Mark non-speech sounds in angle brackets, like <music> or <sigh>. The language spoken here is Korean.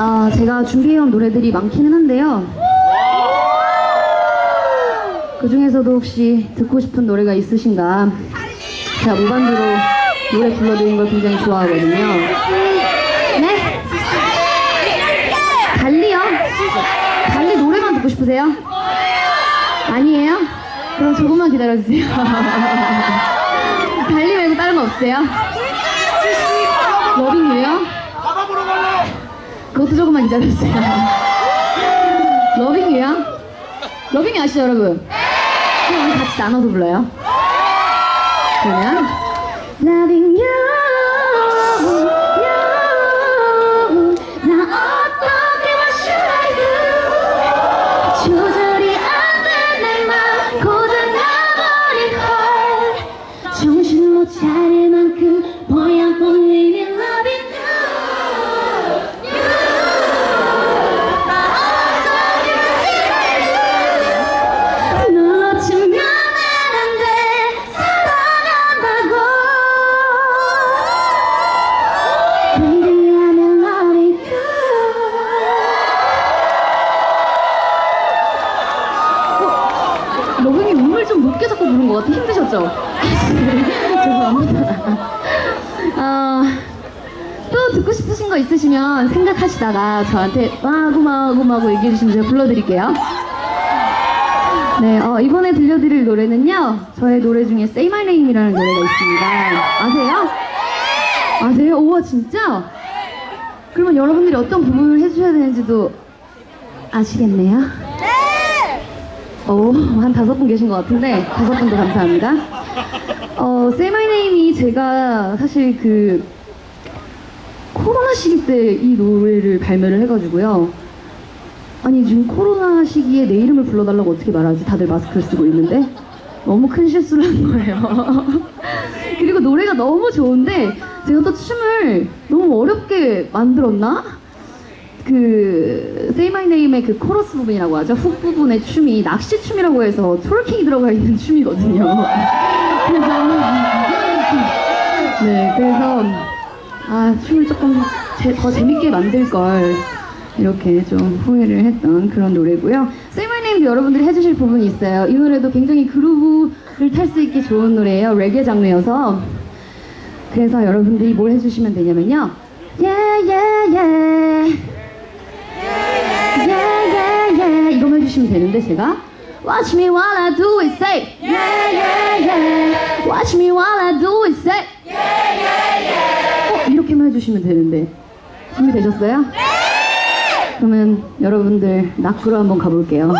아, 제가 준비해온 노래들이 많기는 한데요. 그 중에서도 혹시 듣고 싶은 노래가 있으신가? 제가 무반주로 노래 불러드리는 걸 굉장히 좋아하거든요. 네? 달리요? 달리 노래만 듣고 싶으세요? 아니에요? 그럼 조금만 기다려주세요. <laughs> 달리 말고 다른 거 없으세요? 러빙이에요? 그것도 조금만 기다려주세요. 러빙이에요? 러빙이 아시죠, 여러분? 그럼 우리 같이 나눠서 불러요. 그러면 you, 좀 높게 잡고 부른 것 같아 힘드셨죠? <laughs> 죄송합니다 어, 또 듣고 싶으신 거 있으시면 생각하시다가 저한테 마구마구마구 얘기해 주시면 제가 불러드릴게요. 네, 어, 이번에 들려드릴 노래는요. 저의 노래 중에 Say My Name이라는 노래가 있습니다. 아세요? 아세요? 우와, 진짜? 그러면 여러분들이 어떤 부분을 해주셔야 되는지도 아시겠네요? 오, 한 다섯 분 계신 것 같은데, 다섯 분도 감사합니다. 어, Name이 제가 사실 그, 코로나 시기 때 이 노래를 발매를 해가지고요. 아니, 지금 코로나 시기에 내 이름을 불러달라고 어떻게 말하지? 다들 마스크를 쓰고 있는데? 너무 큰 실수를 한 거예요. <laughs> 그리고 노래가 너무 좋은데, 제가 또 춤을 너무 어렵게 만들었나? 그 Say My Name의 그 코러스 부분이라고 하죠. 훅 부분의 춤이 낚시 춤이라고 해서 트월킹이 들어가 있는 춤이거든요. <laughs> 그래서 네, 그래서 아 춤을 조금 제- 더 재밌게 만들 걸 이렇게 좀 후회를 했던 그런 노래고요. Say My Name도 여러분들이 해주실 부분이 있어요. 이 노래도 굉장히 그루브를 탈 수 있게 좋은 노래예요. 레게 장르여서 그래서 여러분들이 뭘 해주시면 되냐면요. Yeah, yeah, yeah. Yeah, yeah, yeah. 이거만 해주시면 되는데 제가 Watch me while I do it, say Yeah, yeah, yeah. Watch me while I do it, say Yeah, yeah, yeah. 어, 이렇게만 해주시면 되는데 준비되셨어요? 네! 그러면 여러분들 낙구로 한번 가볼게요.